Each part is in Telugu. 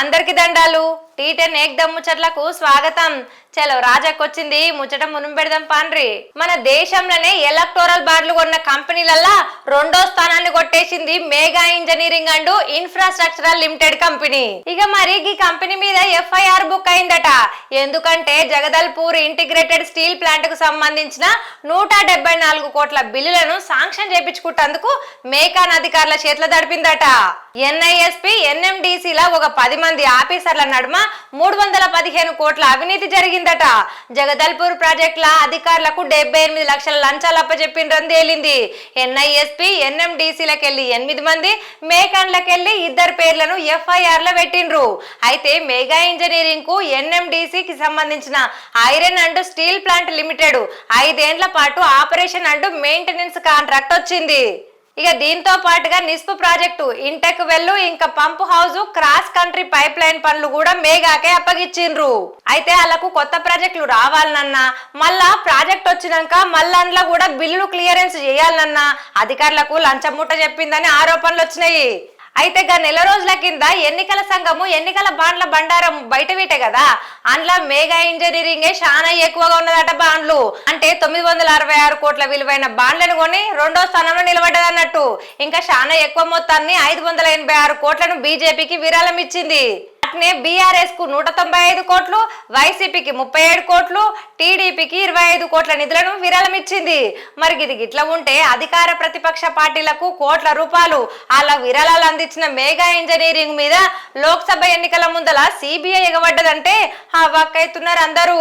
అందరికి దండాలు. టీ టెన్ ఏకదమ్ ముచ్చట్లకు స్వాగతం. చలో రాజాకొచ్చింది. ముచ్చట మునుం పెడదాం పాండ్రి. మన దేశంలోనే ఎలక్టోరల్ బార్లు కొన్న కంపెనీలల్లా రెండో స్థానాన్ని కొట్టేసింది Megha engineering and infrastructural limited company. ఇక మరి ఈ కంపెనీ మీద ఎఫ్ఐఆర్ బుక్ అయిందట. ఎందుకంటే జగదల్పూర్ ఇంటిగ్రేటెడ్ స్టీల్ ప్లాంట్కు సంబంధించిన నూట డెబ్బై నాలుగు కోట్ల బిల్లులను శాంక్షన్ చేపించుకుంటేందుకు మేకాన్ అధికారుల చేతిలో దడిపిందట ఎన్ఐఎస్పి ఎన్ఎండిసిల ఒక పది మంది ఆఫీసర్ల నడుమ మూడు వందల పదిహేను కోట్ల అవినీతి జరిగింది జరిగిందట జగదల్పూర్ ప్రాజెక్టుల అధికారులకు డెబ్బై ఎనిమిది లక్షల లంచాలు అప్పచెప్పిండ్రని తేలింది. ఎన్ఐఎస్పి ఎన్ఎండిసిలకెళ్ళి ఎనిమిది మంది మేకాన్లకెళ్ళి ఇద్దరు పేర్లను ఎఫ్ఐఆర్లో పెట్టిండ్రు. అయితే మెగా ఇంజనీరింగ్కు ఎన్ఎండిసికి సంబంధించిన iron and steel plant limited ఐదేండ్ల పాటు ఆపరేషన్ అండ్ మెయింటెనెన్స్ కాంట్రాక్ట్ వచ్చింది. ఇక దీంతో పాటుగా నిస్పు ప్రాజెక్టు ఇంటెక్ వెళ్ళు ఇంకా pump house cross country pipeline పనులు కూడా మేఘాకే అప్పగిచ్చిండ్రు. అయితే వాళ్ళకు కొత్త ప్రాజెక్టులు రావాలనన్నా మళ్ళా ప్రాజెక్ట్ వచ్చినాక మళ్ళా అందులో కూడా బిల్లులు క్లియరెన్స్ చేయాలనన్నా అధికారులకు లంచం ముట్ట చెప్పిందని ఆరోపణలు వచ్చినాయి అయితే గా నెల రోజుల కింద ఎన్నికల సంఘము ఎన్నికల బాండ్ల బండారం బయట వీటే కదా. అందులో మేఘా ఇంజనీరింగే చాలా ఎక్కువగా ఉన్నదట బాండ్లు. అంటే తొమ్మిది వందల అరవై ఆరు కోట్ల విలువైన బాండ్లను కొని రెండో స్థానంలో నిలబడ్డదన్నట్టు. ఇంకా చాలా ఎక్కువ మొత్తాన్ని ఐదు వందల ఎనభై ఆరు కోట్లను బీజేపీకి విరాళం ఇచ్చింది. అట్నే బీఆర్ఎస్కు నూట తొంభై ఐదు కోట్లు వైసీపీకి ముప్పై ఏడు కోట్లు టీడీపీకి ఇరవై ఐదు కోట్ల నిధులను విరాళమిచ్చింది. మరి ఇది గిట్ల ఉంటే అధికార ప్రతిపక్ష పార్టీలకు కోట్ల రూపాయలు అలా విరాళాలు అందించిన మేఘా ఇంజనీరింగ్ మీద లోక్సభ ఎన్నికల ముందల సిబిఐ ఎగబడ్డదంటే ఆ వక్కైతున్నారు అందరూ.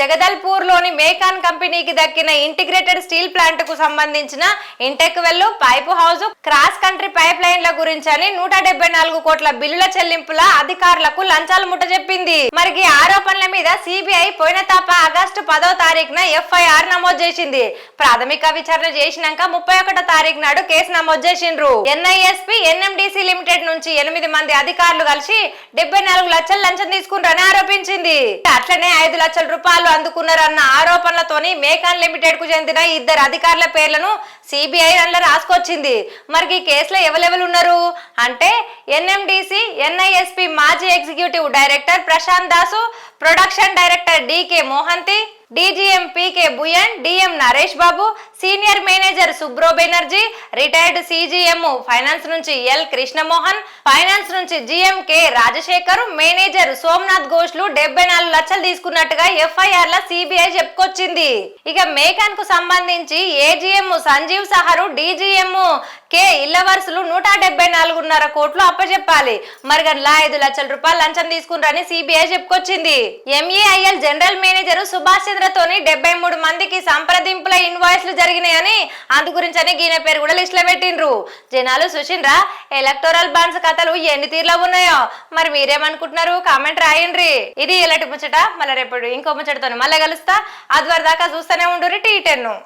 జగదల్పూర్లోని మేకాన్ కంపెనీకి దక్కిన ఇంటిగ్రేటెడ్ స్టీల్ ప్లాంట్కు సంబంధించిన intake well pipe house cross country pipe లైన్ల గురించి అని నూట డెబ్బై నాలుగు కోట్ల బిల్లుల చెల్లింపుల అధికారులకు లంచాలు ముట్ట చెప్పింది మరి ఈ ఆరోపణల మీద సిబిఐ పోయిన తప్ప ఆగస్టు పదో తారీఖున ఎఫ్ఐఆర్ నమోదు చేసింది. ప్రాథమిక విచారణ చేసినాక ముప్పై ఒకటో తారీఖు నాడు కేసు నమోదు చేసిండ్రు. ఎన్ఐఎస్పి ఎన్ఎండిసి లిమిటెడ్ నుంచి ఎనిమిది మంది అధికారులు కలిసి డెబ్బై నాలుగు లక్షల లంచం తీసుకుంటారని ఆరోపించింది. అట్లనే ఐదు లక్షల రూపాయలు అందుకున్నారన్న ఆరోపణలతోని మేకాన్ లిమిటెడ్కు చెందిన ఇద్దరు అధికారుల పేర్లను సిబిఐ అందులో రాసుకొచ్చింది. మరి ఈ కేసులో ఎవరెవరు ఉన్నారు? అంటే ఎన్ఎండిసి ఎన్ఐఎస్పి మాజీ executive director Prashant Das production director DK Mohanty DGM PK Bhuyan DM Naresh Babu senior manager Subro Banerjee retired CGM finance నుంచి ఎల్ కృష్ణమోహన్ ఫైనాన్స్ నుంచి GM K Rajasekhar manager Somnath ఘోష్లు డెబ్బై నాలుగు లక్షలు తీసుకున్నట్టుగా ఎఫ్ఐఆర్ ల సిబిఐ చెప్పుకొచ్చింది. ఇక మేకాన్కు సంబంధించి AGM Sanjeev Saharu DGM K ఇళ్ళ వరుసలు నూట డెబ్బై నాలుగున్నర కోట్లు అప్పచెప్పాలి మరి గట్లా ఐదు లక్షల రూపాయలు లంచం తీసుకున్నారని సిబిఐ చెప్పుకొచ్చింది. ఎంఈఐఎల్ జనరల్ మేనేజర్ సుభాష్ చంద్రతోని డెబ్బై మూడు మందికి సంప్రదింపుల ఇన్వాయిస్లు జరిగినాయని అందు గురించని గీన పేరు కూడా లిస్టులో పెట్టిండ్రు. జనాలు చూసిండ్రా ఎలక్టోరల్ బాండ్స్ కథలు ఎన్ని తీర్లో ఉన్నాయో. మరి మీరేమనుకుంటున్నారు? కామెంట్ రాయండ్రి ఇది ఇలాంటి ముచ్చట. మళ్ళీ రేపు ఇంకో ముచ్చటతో మళ్ళీ కలుస్తా. అది దాకా చూస్తూనే ఉండు టీ టెన్ను.